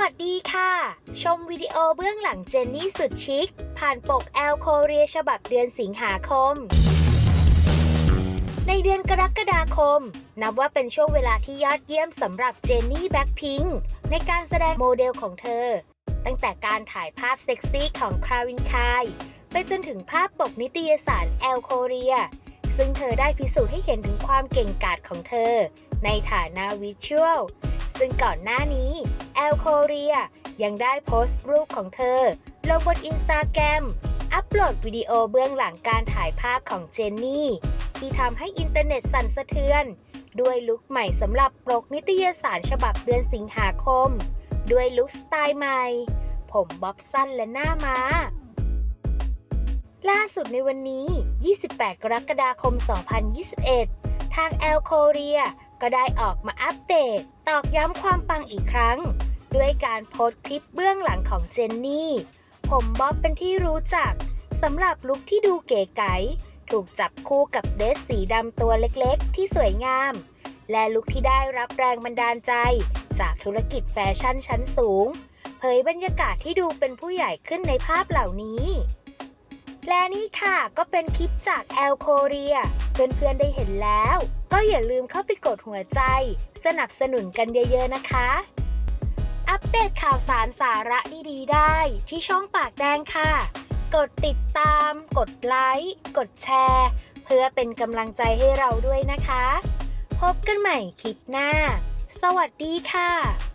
วัสดีค่ะ ชมวิดีโอเบื้องหลังเจนนี่สุดชิค ผ่านปกแอลโคเรียฉบับเดือนสิงหาคม ในเดือนกรกฎาคม นับว่าเป็นช่วงเวลาที่ยอดเยี่ยมสำหรับเจนนี่แบ็คพิงค์ในการแสดงโมเดลของเธอ ตั้งแต่การถ่ายภาพเซ็กซี่ของคารินคายไปจนถึงภาพปกนิตยสารแอลโคเรีย ซึ่งเธอได้พิสูจน์ให้เห็นถึงความเก่งกาจของเธอ ในฐานะวิชวล ซึ่งก่อนหน้านี้แอลโคเรียยังได้โพสต์รูปของเธอ ลงบนอินสตาแกรมอัปโหลดวิดีโอเบื้องหลังการถ่ายภาพของเจนนี่ ที่ทำให้อินเทอร์เน็ตสั่นสะเทือน ด้วยลุคใหม่สำหรับปกนิตยสารฉบับเดือนสิงหาคม ด้วยลุคสไตล์ใหม่ ผมบ๊อบสั้นและหน้าม้า ล่าสุดในวันนี้ 28 กรกฎาคม 2021 ทางแอลโคเรีย ก็ได้ออกมาอัปเดต ตอกย้ำความปังอีกครั้ง ด้วยการโพสต์คลิปเบื้องหลังของเจนนี่ ผมบ๊อบเป็นที่รู้จักสำหรับลุคที่ดูเก๋ไก๋ถูกจับคู่กับเดรสสีดำตัวเล็กๆ ที่สวยงาม และลุคที่ได้รับแรงบันดาลใจ จากธุรกิจแฟชั่นชั้นสูง เผยบรรยากาศที่ดูเป็นผู้ใหญ่ขึ้นในภาพเหล่านี้ และนี่ค่ะก็เป็นคลิปจากแอลโคเรียเพื่อนๆได้เห็นแล้ว ก็อย่าลืมเข้าไปกดหัวใจ สนับสนุนกันเยอะๆนะคะ อัปเดตข่าวสารสาระดีๆ ได้ที่ช่องปากแดงค่ะ กดติดตาม กดไลค์กดแชร์ เพื่อเป็นกำลังใจให้เราด้วยนะคะ พบกันใหม่คลิปหน้า สวัสดีค่ะ